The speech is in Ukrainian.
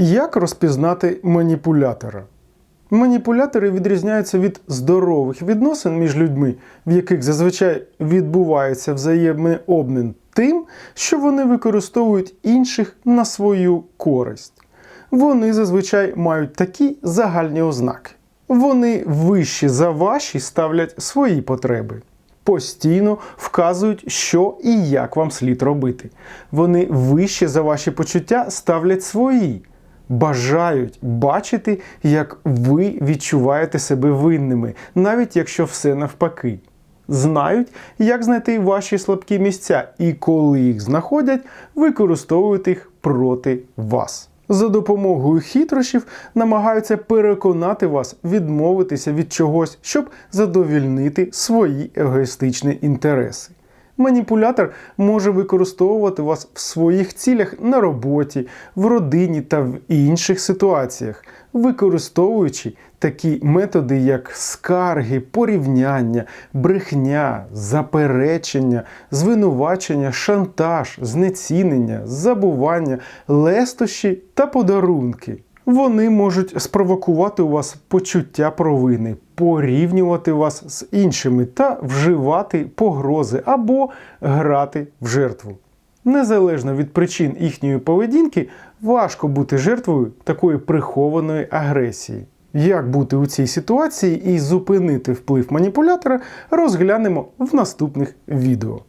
Як розпізнати маніпулятора? Маніпулятори відрізняються від здорових відносин між людьми, в яких зазвичай відбувається взаємний обмін тим, що вони використовують інших на свою користь. Вони зазвичай мають такі загальні ознаки. Вони вищі за ваші ставлять свої потреби. Постійно вказують, що і як вам слід робити. Вони вище за ваші почуття ставлять свої бажають бачити, як ви відчуваєте себе винними, навіть якщо все навпаки. Знають, як знайти ваші слабкі місця, і коли їх знаходять, використовують їх проти вас. За допомогою хитрощів намагаються переконати вас відмовитися від чогось, щоб задовільнити свої егоїстичні інтереси. Маніпулятор може використовувати вас в своїх цілях на роботі, в родині та в інших ситуаціях, використовуючи такі методи, як скарги, порівняння, брехня, заперечення, звинувачення, шантаж, знецінення, забування, лестощі та подарунки. Вони можуть спровокувати у вас почуття провини, порівнювати вас з іншими та вживати погрози або грати в жертву. Незалежно від причин їхньої поведінки, важко бути жертвою такої прихованої агресії. Як бути у цій ситуації і зупинити вплив маніпулятора, розглянемо в наступних відео.